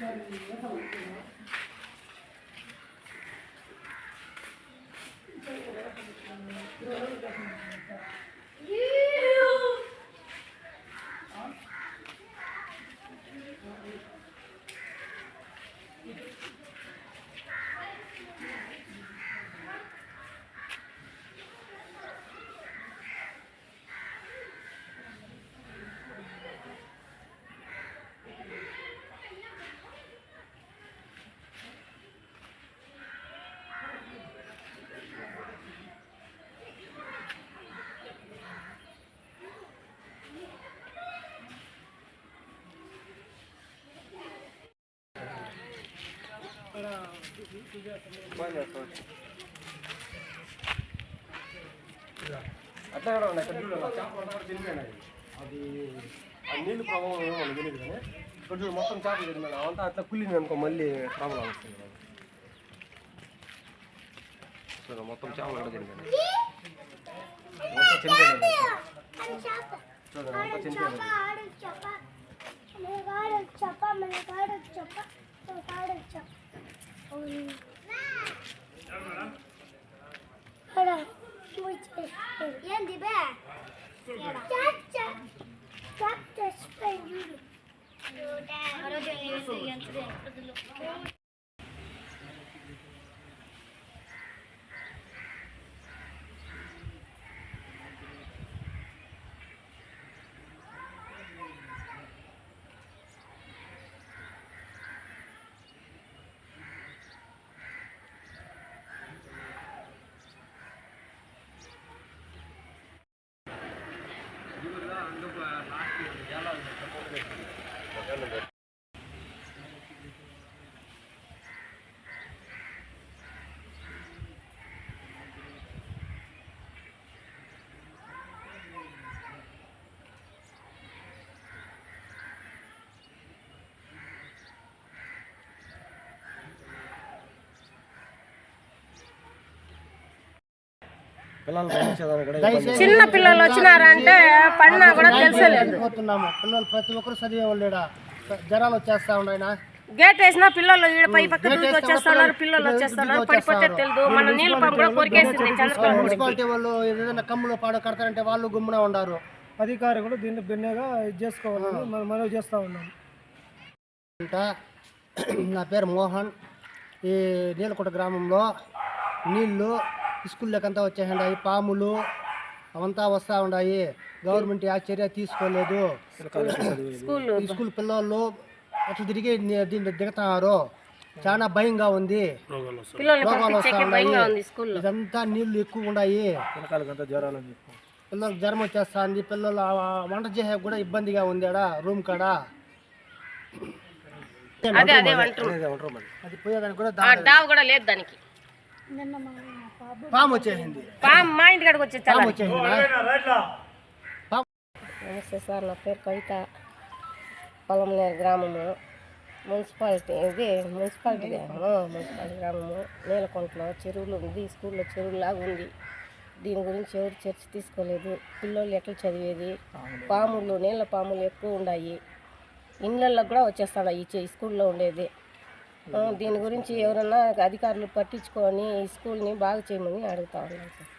家里没好多。అట్లా కూడా ఉన్నాయి ఇక్కడ చూడు చేపలు అంతా కూడా తిరిగిపోయినాయి అది ఆ నీళ్ళు ప్రభావం ఏమో మనకు తెలియదు కానీ ఇక్కడ చూడు మొత్తం చేపలు తిరిగినాయి అవంతా అట్లా కుళ్ళింది అనుకో మళ్ళీ ప్రాబ్లం వస్తుంది మనకి. చూడు మొత్తం చేపలు కూడా తిరిగినాయి మొత్తం చనిపోయినాయి చూడు అంతా చనిపోయినాయి Capta, capta, పిల్లలు పంపించేదానికి కూడా ఇబ్బంది. చిన్న పిల్లలు వచ్చినారంటే పడినా కూడా తెలిసలేదు పోతున్నాము పిల్లలు ప్రతి ఒక్కరు చదివే వాళ్ళు ఈడ. జ్వరాలు వచ్చేస్తా ఉన్నాయినా గేట్ వేసినా పిల్లలు పై పక్క దూకి వచ్చేస్తున్నారు పిల్లలు వచ్చేస్తున్నారు. పడిపోతే తెలియదు. మన నీళ్ళ పంపు కూడా కొరికేసింది మున్సిపాలిటీ వాళ్ళు ఏదైనా కమ్ములు పాడు కడతారంటే వాళ్ళు గుమ్మున ఉండారు. అధికారులు దీన్ని భిన్నగా ఇది చేసుకోవాలని మనం మనవి చేస్తూ ఉన్నాం. అంట నా పేరు మోహన్. ఈ నీలకోట గ్రామంలో నీళ్ళు స్కూల్లోకంతా వచ్చేసాయి పాములు అవంతా వస్తూ ఉన్నాయి గవర్నమెంట్ ఆ చర్య తీసుకోలేదు. స్కూల్ పిల్లలు అట్లా తిరిగి ని- దీంట్లో దిగుతున్నారు చాలా భయంగా ఉంది. రోగాలు వస్తూ ఉన్నాయి భయంగా ఉంది స్కూల్లో. ఇదంతా నీళ్ళు ఎక్కువ ఉన్నాయి పిల్లలకు జ్వరం వచ్చేస్తుంది. పిల్లలు వంట చేసే కూడా ఇబ్బందిగా ఉంది ఆడ రూమ్ కాడ. అదే పోయేదానికి కూడా లేదు. దానికి. పాము వచ్చేసింది. పాము మా ఇంటి కాడికి వచ్చే పాము వచ్చేసిందా? నమస్తే సార్ నా పేరు కవిత. పొలంనేరు గ్రామము. మున్సిపాలిటీ ఇది మున్సిపాలిటీ గ్రామము. మున్సిపాలిటీ గ్రామము. నీలకొంటలో చెరువులు ఉంది. స్కూల్లో చెరువులాగా ఉంది. దీని గురించి ఎవరు చర్చ తీసుకోలేదు. పిల్లలు ఎట్లా చదివేది? పాములు నీళ్ళ పాములు ఎక్కువ ఉన్నాయి ఇళ్ళల్లో కూడా వచ్చేస్తాడు? ఈ స్కూల్లో ఉండేది. దీని గురించి ఎవరన్నా అధికారులు పట్టించుకొని ఈ స్కూల్ని బాగా చేయమని అడుగుతా ఉన్నాను. సార్